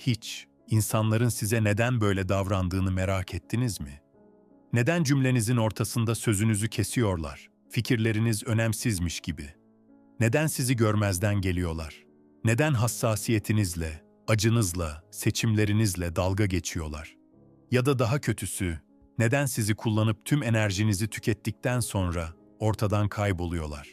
Hiç insanların size neden böyle davrandığını merak ettiniz mi? Neden cümlenizin ortasında sözünüzü kesiyorlar? Fikirleriniz önemsizmiş gibi. Neden sizi görmezden geliyorlar? Neden hassasiyetinizle, acınızla, seçimlerinizle dalga geçiyorlar? Ya da daha kötüsü, neden sizi kullanıp tüm enerjinizi tükettikten sonra ortadan kayboluyorlar?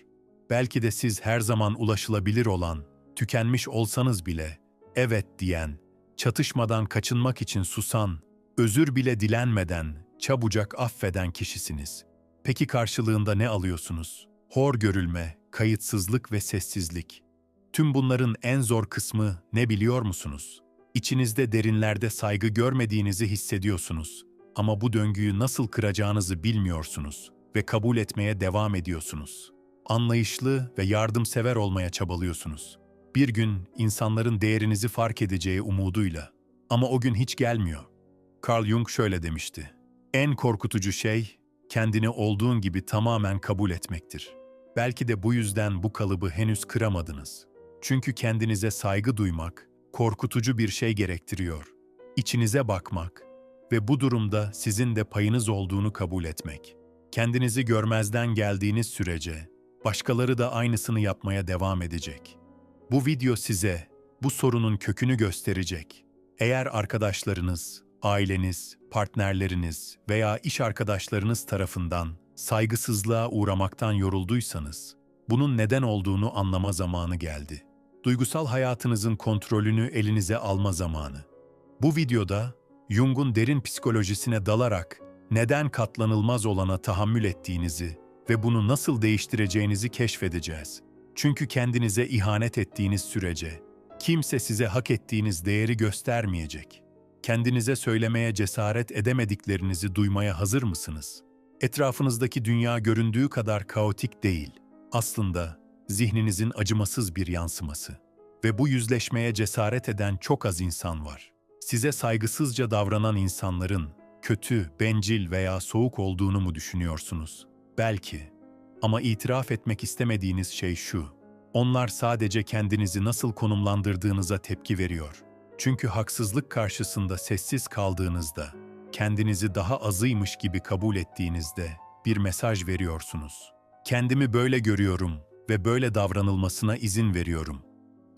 Belki de siz her zaman ulaşılabilir olan, tükenmiş olsanız bile evet diyen, çatışmadan kaçınmak için susan, özür bile dilenmeden çabucak affeden kişisiniz. Peki karşılığında ne alıyorsunuz? Hor görülme, kayıtsızlık ve sessizlik. Tüm bunların en zor kısmı ne biliyor musunuz? İçinizde derinlerde saygı görmediğinizi hissediyorsunuz ama bu döngüyü nasıl kıracağınızı bilmiyorsunuz ve kabul etmeye devam ediyorsunuz. Anlayışlı ve yardımsever olmaya çabalıyorsunuz. Bir gün insanların değerinizi fark edeceği umuduyla. Ama o gün hiç gelmiyor. Carl Jung şöyle demişti. En korkutucu şey kendini olduğun gibi tamamen kabul etmektir. Belki de bu yüzden bu kalıbı henüz kıramadınız. Çünkü kendinize saygı duymak korkutucu bir şey gerektiriyor. İçinize bakmak ve bu durumda sizin de payınız olduğunu kabul etmek. Kendinizi görmezden geldiğiniz sürece başkaları da aynısını yapmaya devam edecek. Bu video size bu sorunun kökünü gösterecek. Eğer arkadaşlarınız, aileniz, partnerleriniz veya iş arkadaşlarınız tarafından saygısızlığa uğramaktan yorulduysanız, bunun neden olduğunu anlama zamanı geldi. Duygusal hayatınızın kontrolünü elinize alma zamanı. Bu videoda Jung'un derin psikolojisine dalarak neden katlanılmaz olana tahammül ettiğinizi ve bunu nasıl değiştireceğinizi keşfedeceğiz. Çünkü kendinize ihanet ettiğiniz sürece kimse size hak ettiğiniz değeri göstermeyecek. Kendinize söylemeye cesaret edemediklerinizi duymaya hazır mısınız? Etrafınızdaki dünya göründüğü kadar kaotik değil. Aslında zihninizin acımasız bir yansıması. Ve bu yüzleşmeye cesaret eden çok az insan var. Size saygısızca davranan insanların kötü, bencil veya soğuk olduğunu mu düşünüyorsunuz? Belki. Ama itiraf etmek istemediğiniz şey şu. Onlar sadece kendinizi nasıl konumlandırdığınıza tepki veriyor. Çünkü haksızlık karşısında sessiz kaldığınızda, kendinizi daha azıymış gibi kabul ettiğinizde bir mesaj veriyorsunuz. Kendimi böyle görüyorum ve böyle davranılmasına izin veriyorum.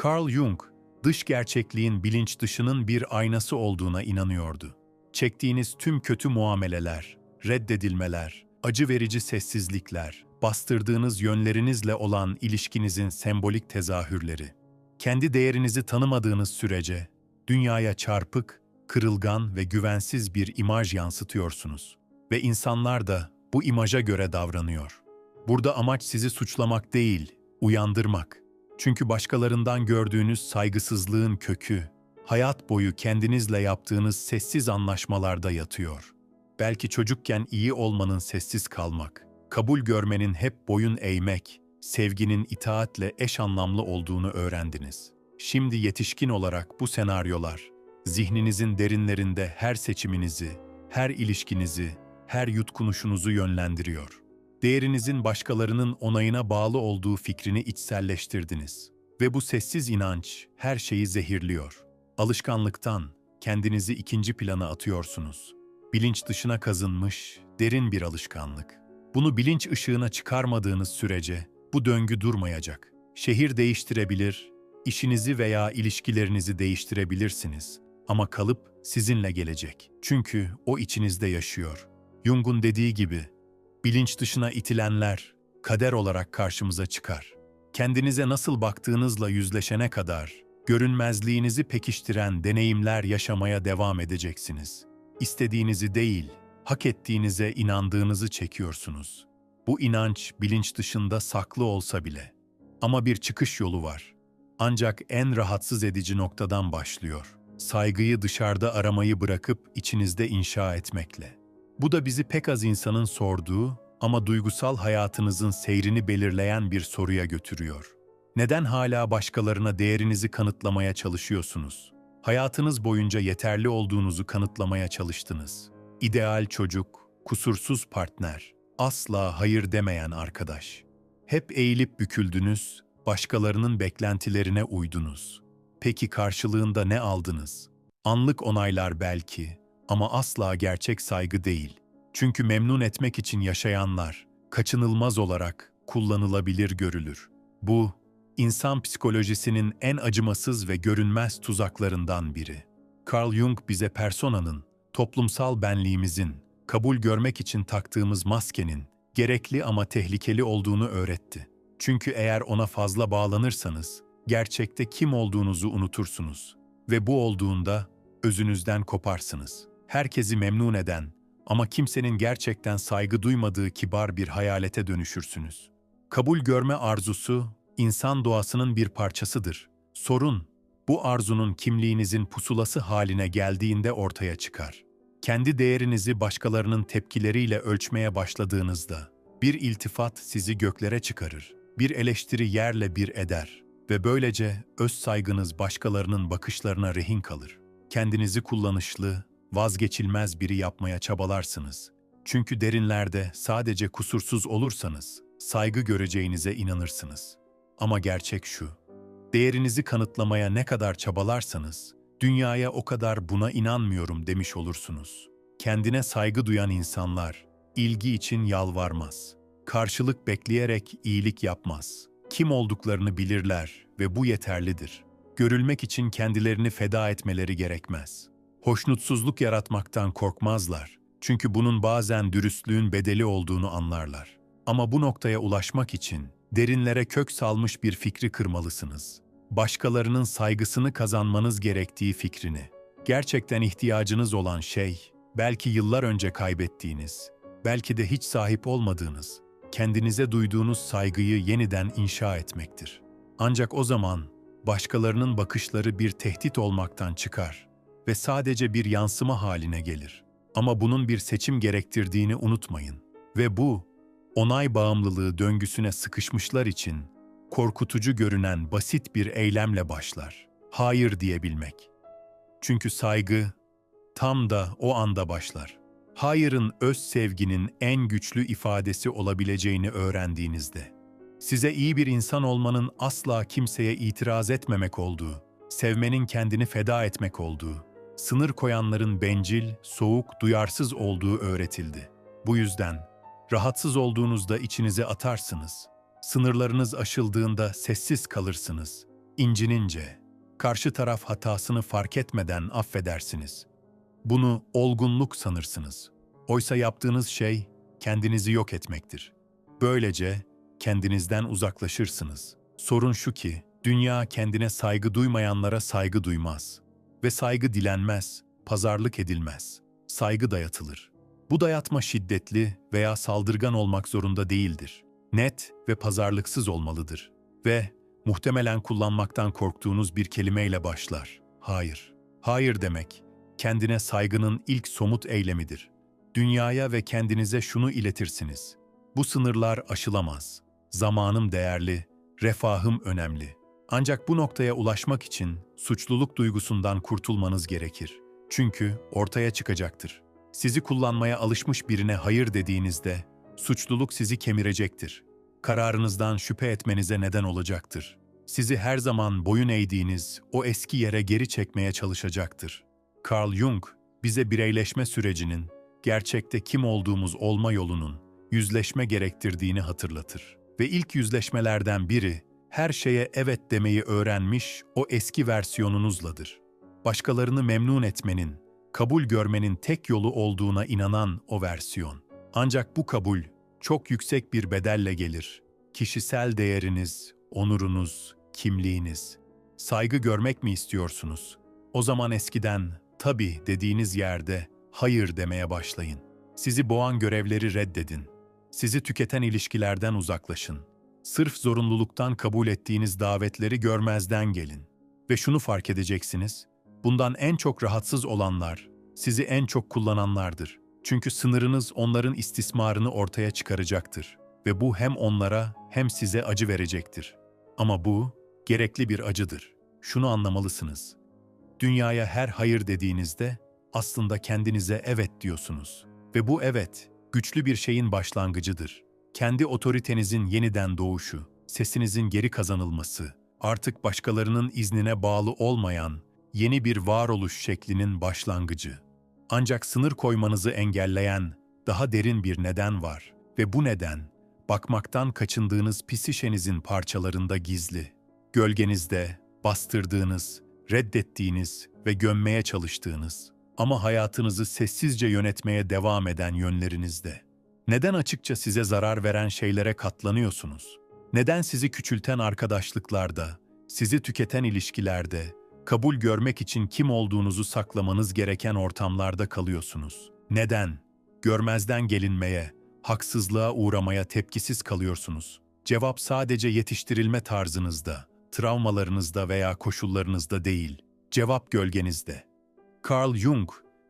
Carl Jung, dış gerçekliğin bilinç dışının bir aynası olduğuna inanıyordu. Çektiğiniz tüm kötü muameleler, reddedilmeler, acı verici sessizlikler, bastırdığınız yönlerinizle olan ilişkinizin sembolik tezahürleri. Kendi değerinizi tanımadığınız sürece dünyaya çarpık, kırılgan ve güvensiz bir imaj yansıtıyorsunuz ve insanlar da bu imaja göre davranıyor. Burada amaç sizi suçlamak değil, uyandırmak. Çünkü başkalarından gördüğünüz saygısızlığın kökü, hayat boyu kendinizle yaptığınız sessiz anlaşmalarda yatıyor. Belki çocukken iyi olmanın sessiz kalmak, kabul görmenin hep boyun eğmek, sevginin itaatle eş anlamlı olduğunu öğrendiniz. Şimdi yetişkin olarak bu senaryolar, zihninizin derinlerinde her seçiminizi, her ilişkinizi, her yutkunuşunuzu yönlendiriyor. Değerinizin başkalarının onayına bağlı olduğu fikrini içselleştirdiniz. Ve bu sessiz inanç her şeyi zehirliyor. Alışkanlıktan kendinizi ikinci plana atıyorsunuz. Bilinç dışına kazınmış, derin bir alışkanlık. Bunu bilinç ışığına çıkarmadığınız sürece bu döngü durmayacak. Şehir değiştirebilir, işinizi veya ilişkilerinizi değiştirebilirsiniz ama kalıp sizinle gelecek. Çünkü o içinizde yaşıyor. Jung'un dediği gibi, bilinç dışına itilenler kader olarak karşımıza çıkar. Kendinize nasıl baktığınızla yüzleşene kadar görünmezliğinizi pekiştiren deneyimler yaşamaya devam edeceksiniz. İstediğinizi değil, hak ettiğinize inandığınızı çekiyorsunuz. Bu inanç bilinç dışında saklı olsa bile. Ama bir çıkış yolu var. Ancak en rahatsız edici noktadan başlıyor. Saygıyı dışarıda aramayı bırakıp içinizde inşa etmekle. Bu da bizi pek az insanın sorduğu ama duygusal hayatınızın seyrini belirleyen bir soruya götürüyor. Neden hala başkalarına değerinizi kanıtlamaya çalışıyorsunuz? Hayatınız boyunca yeterli olduğunuzu kanıtlamaya çalıştınız. İdeal çocuk, kusursuz partner, asla hayır demeyen arkadaş. Hep eğilip büküldünüz, başkalarının beklentilerine uydunuz. Peki karşılığında ne aldınız? Anlık onaylar belki ama asla gerçek saygı değil. Çünkü memnun etmek için yaşayanlar kaçınılmaz olarak kullanılabilir görülür. Bu, insan psikolojisinin en acımasız ve görünmez tuzaklarından biri. Carl Jung bize personanın, toplumsal benliğimizin, kabul görmek için taktığımız maskenin gerekli ama tehlikeli olduğunu öğretti. Çünkü eğer ona fazla bağlanırsanız, gerçekte kim olduğunuzu unutursunuz ve bu olduğunda özünüzden koparsınız. Herkesi memnun eden ama kimsenin gerçekten saygı duymadığı kibar bir hayalete dönüşürsünüz. Kabul görme arzusu insan doğasının bir parçasıdır. Sorun bu arzunun kimliğinizin pusulası haline geldiğinde ortaya çıkar. Kendi değerinizi başkalarının tepkileriyle ölçmeye başladığınızda bir iltifat sizi göklere çıkarır, bir eleştiri yerle bir eder ve böylece öz saygınız başkalarının bakışlarına rehin kalır. Kendinizi kullanışlı, vazgeçilmez biri yapmaya çabalarsınız. Çünkü derinlerde sadece kusursuz olursanız saygı göreceğinize inanırsınız. Ama gerçek şu, değerinizi kanıtlamaya ne kadar çabalarsanız, dünyaya o kadar buna inanmıyorum demiş olursunuz. Kendine saygı duyan insanlar, ilgi için yalvarmaz. Karşılık bekleyerek iyilik yapmaz. Kim olduklarını bilirler ve bu yeterlidir. Görülmek için kendilerini feda etmeleri gerekmez. Hoşnutsuzluk yaratmaktan korkmazlar. Çünkü bunun bazen dürüstlüğün bedeli olduğunu anlarlar. Ama bu noktaya ulaşmak için derinlere kök salmış bir fikri kırmalısınız. Başkalarının saygısını kazanmanız gerektiği fikrini. Gerçekten ihtiyacınız olan şey, belki yıllar önce kaybettiğiniz, belki de hiç sahip olmadığınız, kendinize duyduğunuz saygıyı yeniden inşa etmektir. Ancak o zaman başkalarının bakışları bir tehdit olmaktan çıkar ve sadece bir yansıma haline gelir. Ama bunun bir seçim gerektirdiğini unutmayın. Ve bu, onay bağımlılığı döngüsüne sıkışmışlar için korkutucu görünen basit bir eylemle başlar. Hayır diyebilmek. Çünkü saygı tam da o anda başlar. Hayırın öz sevginin en güçlü ifadesi olabileceğini öğrendiğinizde. Size iyi bir insan olmanın asla kimseye itiraz etmemek olduğu, sevmenin kendini feda etmek olduğu, sınır koyanların bencil, soğuk, duyarsız olduğu öğretildi. Bu yüzden rahatsız olduğunuzda içinize atarsınız. Sınırlarınız aşıldığında sessiz kalırsınız. İncinince, karşı taraf hatasını fark etmeden affedersiniz. Bunu olgunluk sanırsınız. Oysa yaptığınız şey kendinizi yok etmektir. Böylece kendinizden uzaklaşırsınız. Sorun şu ki, dünya kendine saygı duymayanlara saygı duymaz. Ve saygı dilenmez, pazarlık edilmez. Saygı dayatılır. Bu dayatma şiddetli veya saldırgan olmak zorunda değildir. Net ve pazarlıksız olmalıdır. Ve muhtemelen kullanmaktan korktuğunuz bir kelimeyle başlar. Hayır. Hayır demek, kendine saygının ilk somut eylemidir. Dünyaya ve kendinize şunu iletirsiniz. Bu sınırlar aşılamaz. Zamanım değerli, refahım önemli. Ancak bu noktaya ulaşmak için suçluluk duygusundan kurtulmanız gerekir. Çünkü ortaya çıkacaktır. Sizi kullanmaya alışmış birine hayır dediğinizde suçluluk sizi kemirecektir. Kararınızdan şüphe etmenize neden olacaktır. Sizi her zaman boyun eğdiğiniz o eski yere geri çekmeye çalışacaktır. Carl Jung bize bireyleşme sürecinin, gerçekte kim olduğumuz olma yolunun yüzleşme gerektirdiğini hatırlatır. Ve ilk yüzleşmelerden biri her şeye evet demeyi öğrenmiş o eski versiyonunuzladır. Başkalarını memnun etmenin, kabul görmenin tek yolu olduğuna inanan o versiyon. Ancak bu kabul çok yüksek bir bedelle gelir. Kişisel değeriniz, onurunuz, kimliğiniz. Saygı görmek mi istiyorsunuz? O zaman eskiden tabii dediğiniz yerde hayır demeye başlayın. Sizi boğan görevleri reddedin. Sizi tüketen ilişkilerden uzaklaşın. Sırf zorunluluktan kabul ettiğiniz davetleri görmezden gelin. Ve şunu fark edeceksiniz, bundan en çok rahatsız olanlar, sizi en çok kullananlardır. Çünkü sınırınız onların istismarını ortaya çıkaracaktır. Ve bu hem onlara hem size acı verecektir. Ama bu, gerekli bir acıdır. Şunu anlamalısınız. Dünyaya her hayır dediğinizde, aslında kendinize evet diyorsunuz. Ve bu evet, güçlü bir şeyin başlangıcıdır kendi otoritenizin yeniden doğuşu, sesinizin geri kazanılması, artık başkalarının iznine bağlı olmayan, yeni bir varoluş şeklinin başlangıcı. Ancak sınır koymanızı engelleyen daha derin bir neden var ve bu neden bakmaktan kaçındığınız psişenizin parçalarında gizli. Gölgenizde bastırdığınız, reddettiğiniz ve gömmeye çalıştığınız ama hayatınızı sessizce yönetmeye devam eden yönlerinizde. Neden açıkça size zarar veren şeylere katlanıyorsunuz? Neden sizi küçülten arkadaşlıklarda, sizi tüketen ilişkilerde, kabul görmek için kim olduğunuzu saklamanız gereken ortamlarda kalıyorsunuz? Neden? Görmezden gelinmeye, haksızlığa uğramaya tepkisiz kalıyorsunuz. Cevap sadece yetiştirilme tarzınızda, travmalarınızda veya koşullarınızda değil. Cevap gölgenizde. Carl Jung,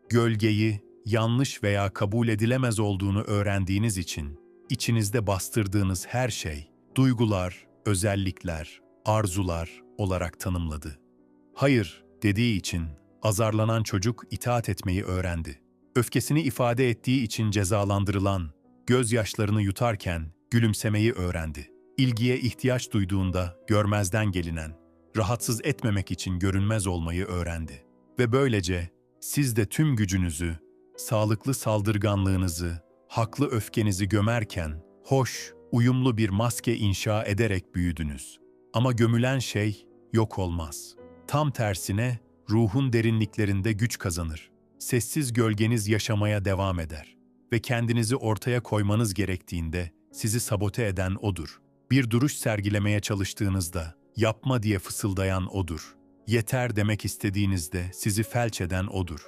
gölgeyi yanlış veya kabul edilemez olduğunu öğrendiğiniz için içinizde bastırdığınız her şey, duygular, özellikler, arzular olarak tanımladı. Hayır dediği için azarlanan çocuk itaat etmeyi öğrendi. Öfkesini ifade ettiği için cezalandırılan, gözyaşlarını yutarken gülümsemeyi öğrendi. İlgiye ihtiyaç duyduğunda görmezden gelinen, rahatsız etmemek için görünmez olmayı öğrendi. Ve böylece siz de tüm gücünüzü, sağlıklı saldırganlığınızı, haklı öfkenizi gömerken hoş, uyumlu bir maske inşa ederek büyüdünüz. Ama gömülen şey yok olmaz. Tam tersine ruhun derinliklerinde güç kazanır. Sessiz gölgeniz yaşamaya devam eder ve kendinizi ortaya koymanız gerektiğinde sizi sabote eden odur. Bir duruş sergilemeye çalıştığınızda yapma diye fısıldayan odur. Yeter demek istediğinizde sizi felç eden odur.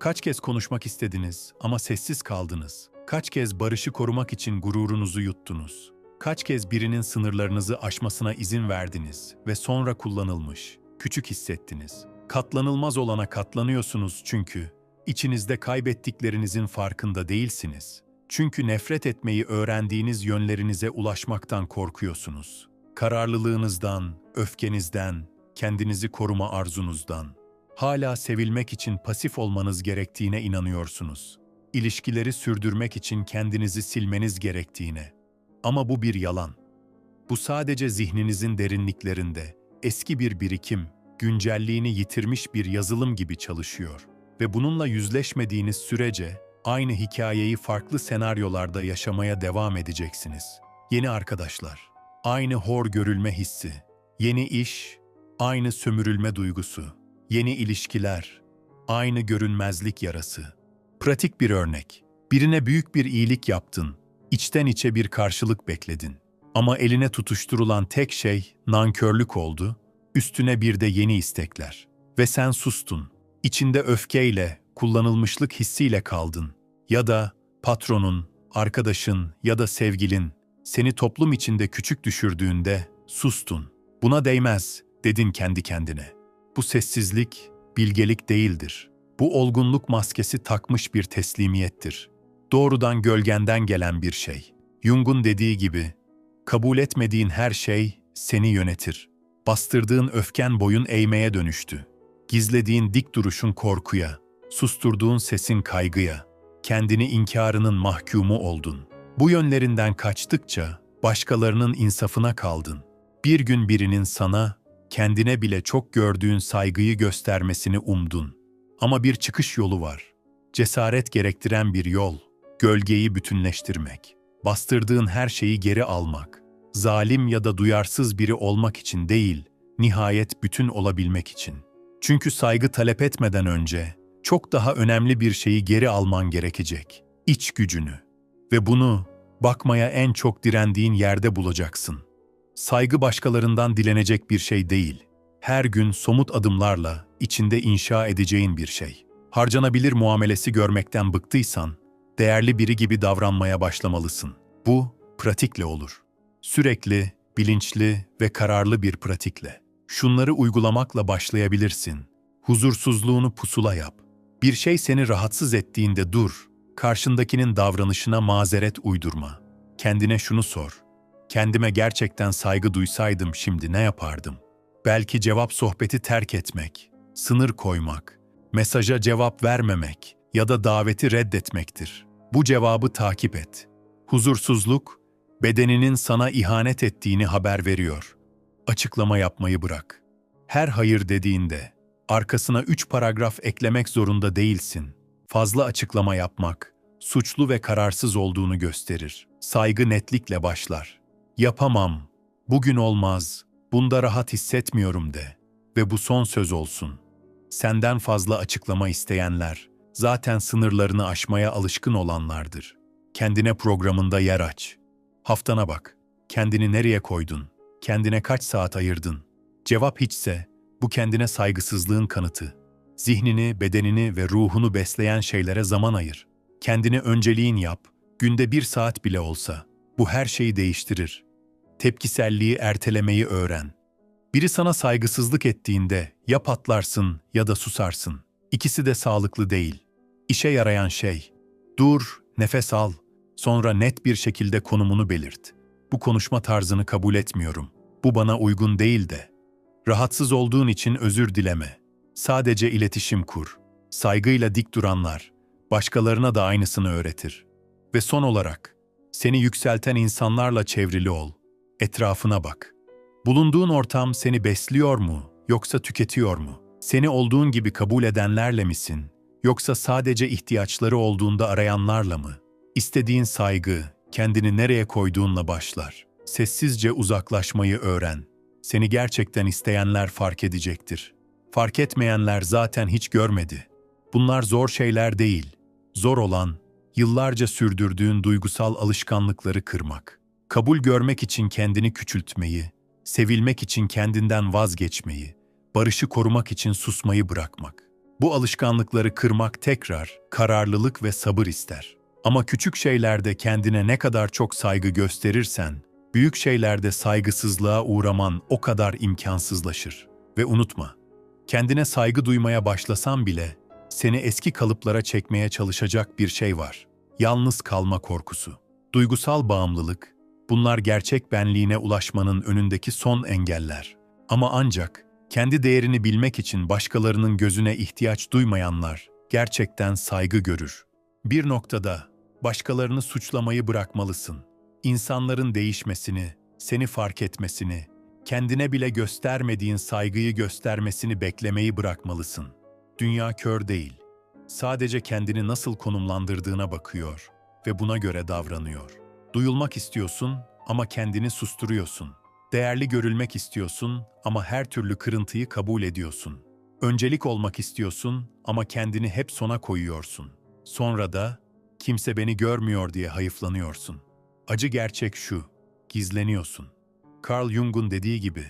Kaç kez konuşmak istediniz ama sessiz kaldınız. Kaç kez barışı korumak için gururunuzu yuttunuz. Kaç kez birinin sınırlarınızı aşmasına izin verdiniz ve sonra kullanılmış, küçük hissettiniz. Katlanılmaz olana katlanıyorsunuz çünkü içinizde kaybettiklerinizin farkında değilsiniz. Çünkü nefret etmeyi öğrendiğiniz yönlerinize ulaşmaktan korkuyorsunuz. Kararlılığınızdan, öfkenizden, kendinizi koruma arzunuzdan. Hala sevilmek için pasif olmanız gerektiğine inanıyorsunuz. İlişkileri sürdürmek için kendinizi silmeniz gerektiğine. Ama bu bir yalan. Bu sadece zihninizin derinliklerinde eski bir birikim, güncelliğini yitirmiş bir yazılım gibi çalışıyor ve bununla yüzleşmediğiniz sürece aynı hikayeyi farklı senaryolarda yaşamaya devam edeceksiniz. Yeni arkadaşlar, aynı hor görülme hissi, yeni iş, aynı sömürülme duygusu, yeni ilişkiler, aynı görünmezlik yarası. Pratik bir örnek. Birine büyük bir iyilik yaptın, içten içe bir karşılık bekledin. Ama eline tutuşturulan tek şey nankörlük oldu, üstüne bir de yeni istekler. Ve sen sustun. İçinde öfkeyle, kullanılmışlık hissiyle kaldın. Ya da patronun, arkadaşın ya da sevgilin seni toplum içinde küçük düşürdüğünde sustun. Buna değmez, dedin kendi kendine. Bu sessizlik bilgelik değildir. Bu olgunluk maskesi takmış bir teslimiyettir. Doğrudan gölgenden gelen bir şey. Jung'un dediği gibi, kabul etmediğin her şey seni yönetir. Bastırdığın öfken boyun eğmeye dönüştü. Gizlediğin dik duruşun korkuya, susturduğun sesin kaygıya, kendini inkarının mahkumu oldun. Bu yönlerinden kaçtıkça başkalarının insafına kaldın. Bir gün birinin sana, kendine bile çok gördüğün saygıyı göstermesini umdun. Ama bir çıkış yolu var. Cesaret gerektiren bir yol, gölgeyi bütünleştirmek. Bastırdığın her şeyi geri almak. Zalim ya da duyarsız biri olmak için değil, nihayet bütün olabilmek için. Çünkü saygı talep etmeden önce çok daha önemli bir şeyi geri alman gerekecek. İç gücünü. Ve bunu bakmaya en çok direndiğin yerde bulacaksın. Saygı başkalarından dilenecek bir şey değil. Her gün somut adımlarla içinde inşa edeceğin bir şey. Harcanabilir muamelesi görmekten bıktıysan, değerli biri gibi davranmaya başlamalısın. Bu pratikle olur. Sürekli, bilinçli ve kararlı bir pratikle. Şunları uygulamakla başlayabilirsin. Huzursuzluğunu pusula yap. Bir şey seni rahatsız ettiğinde dur. Karşındakinin davranışına mazeret uydurma. Kendine şunu sor. Kendime gerçekten saygı duysaydım şimdi ne yapardım? Belki cevap sohbeti terk etmek, sınır koymak, mesaja cevap vermemek ya da daveti reddetmektir. Bu cevabı takip et. Huzursuzluk, bedeninin sana ihanet ettiğini haber veriyor. Açıklama yapmayı bırak. Her hayır dediğinde, Arkasına üç paragraf eklemek zorunda değilsin. Fazla açıklama yapmak, suçlu ve kararsız olduğunu gösterir. Saygı netlikle başlar. Yapamam, bugün olmaz, bunda rahat hissetmiyorum de. Ve bu son söz olsun. Senden fazla açıklama isteyenler, zaten sınırlarını aşmaya alışkın olanlardır. Kendine programında yer aç. Haftana bak. Kendini nereye koydun? Kendine kaç saat ayırdın? Cevap hiçse, bu kendine saygısızlığın kanıtı. Zihnini, bedenini ve ruhunu besleyen şeylere zaman ayır. Kendine önceliğin yap, günde bir saat bile olsa. Bu her şeyi değiştirir. Tepkiselliği ertelemeyi öğren. Biri sana saygısızlık ettiğinde ya patlarsın ya da susarsın. İkisi de sağlıklı değil. İşe yarayan şey, dur, nefes al, sonra net bir şekilde konumunu belirt. Bu konuşma tarzını kabul etmiyorum. Bu bana uygun değil de. Rahatsız olduğun için özür dileme. Sadece iletişim kur. Saygıyla dik duranlar, başkalarına da aynısını öğretir. Ve son olarak, seni yükselten insanlarla çevrili ol. Etrafına bak. Bulunduğun ortam seni besliyor mu, yoksa tüketiyor mu? Seni olduğun gibi kabul edenlerle misin, yoksa sadece ihtiyaçları olduğunda arayanlarla mı? İstediğin saygı, kendini nereye koyduğunla başlar. Sessizce uzaklaşmayı öğren. Seni gerçekten isteyenler fark edecektir. Fark etmeyenler zaten hiç görmedi. Bunlar zor şeyler değil. Zor olan, yıllarca sürdürdüğün duygusal alışkanlıkları kırmak. Kabul görmek için kendini küçültmeyi, sevilmek için kendinden vazgeçmeyi, barışı korumak için susmayı bırakmak. Bu alışkanlıkları kırmak tekrar kararlılık ve sabır ister. Ama küçük şeylerde kendine ne kadar çok saygı gösterirsen, büyük şeylerde saygısızlığa uğraman o kadar imkansızlaşır. Ve unutma, kendine saygı duymaya başlasan bile seni eski kalıplara çekmeye çalışacak bir şey var. Yalnız kalma korkusu. Duygusal bağımlılık, bunlar gerçek benliğine ulaşmanın önündeki son engeller. Ama ancak kendi değerini bilmek için başkalarının gözüne ihtiyaç duymayanlar gerçekten saygı görür. Bir noktada başkalarını suçlamayı bırakmalısın. İnsanların değişmesini, seni fark etmesini, kendine bile göstermediğin saygıyı göstermesini beklemeyi bırakmalısın. Dünya kör değil. Sadece kendini nasıl konumlandırdığına bakıyor ve buna göre davranıyor. Duyulmak istiyorsun ama kendini susturuyorsun. Değerli görülmek istiyorsun ama her türlü kırıntıyı kabul ediyorsun. Öncelik olmak istiyorsun ama kendini hep sona koyuyorsun. Sonra da kimse beni görmüyor diye hayıflanıyorsun. Acı gerçek şu, gizleniyorsun. Carl Jung'un dediği gibi,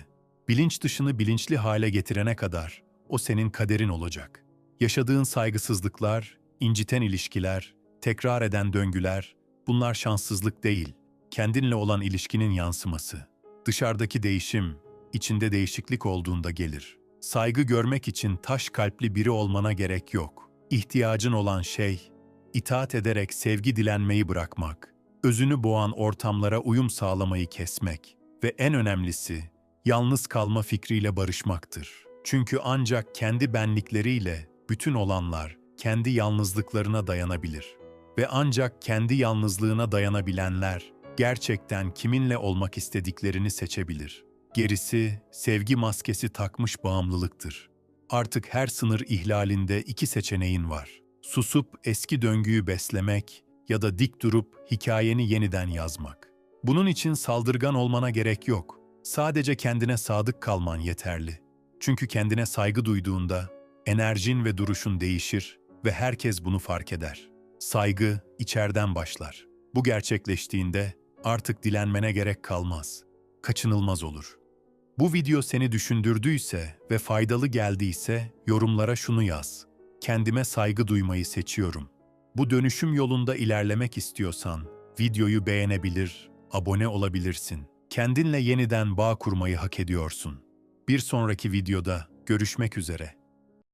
bilinç dışını bilinçli hale getirene kadar o senin kaderin olacak. Yaşadığın saygısızlıklar, inciten ilişkiler, tekrar eden döngüler, bunlar şanssızlık değil, kendinle olan ilişkinin yansıması. Dışarıdaki değişim, içinde değişiklik olduğunda gelir. Saygı görmek için taş kalpli biri olmana gerek yok. İhtiyacın olan şey, itaat ederek sevgi dilenmeyi bırakmak, özünü boğan ortamlara uyum sağlamayı kesmek ve en önemlisi, yalnız kalma fikriyle barışmaktır. Çünkü ancak kendi benlikleriyle bütün olanlar kendi yalnızlıklarına dayanabilir ve ancak kendi yalnızlığına dayanabilenler gerçekten kiminle olmak istediklerini seçebilir. Gerisi sevgi maskesi takmış bağımlılıktır. Artık her sınır ihlalinde iki seçeneğin var. Susup eski döngüyü beslemek ya da dik durup hikayeni yeniden yazmak. Bunun için saldırgan olmana gerek yok. Sadece kendine sadık kalman yeterli. Çünkü kendine saygı duyduğunda enerjin ve duruşun değişir ve herkes bunu fark eder. Saygı içeriden başlar. Bu gerçekleştiğinde artık dilenmene gerek kalmaz. Kaçınılmaz olur. Bu video seni düşündürdüyse ve faydalı geldiyse yorumlara şunu yaz. Kendime saygı duymayı seçiyorum. Bu dönüşüm yolunda ilerlemek istiyorsan videoyu beğenebilir, abone olabilirsin. Kendinle yeniden bağ kurmayı hak ediyorsun. Bir sonraki videoda görüşmek üzere.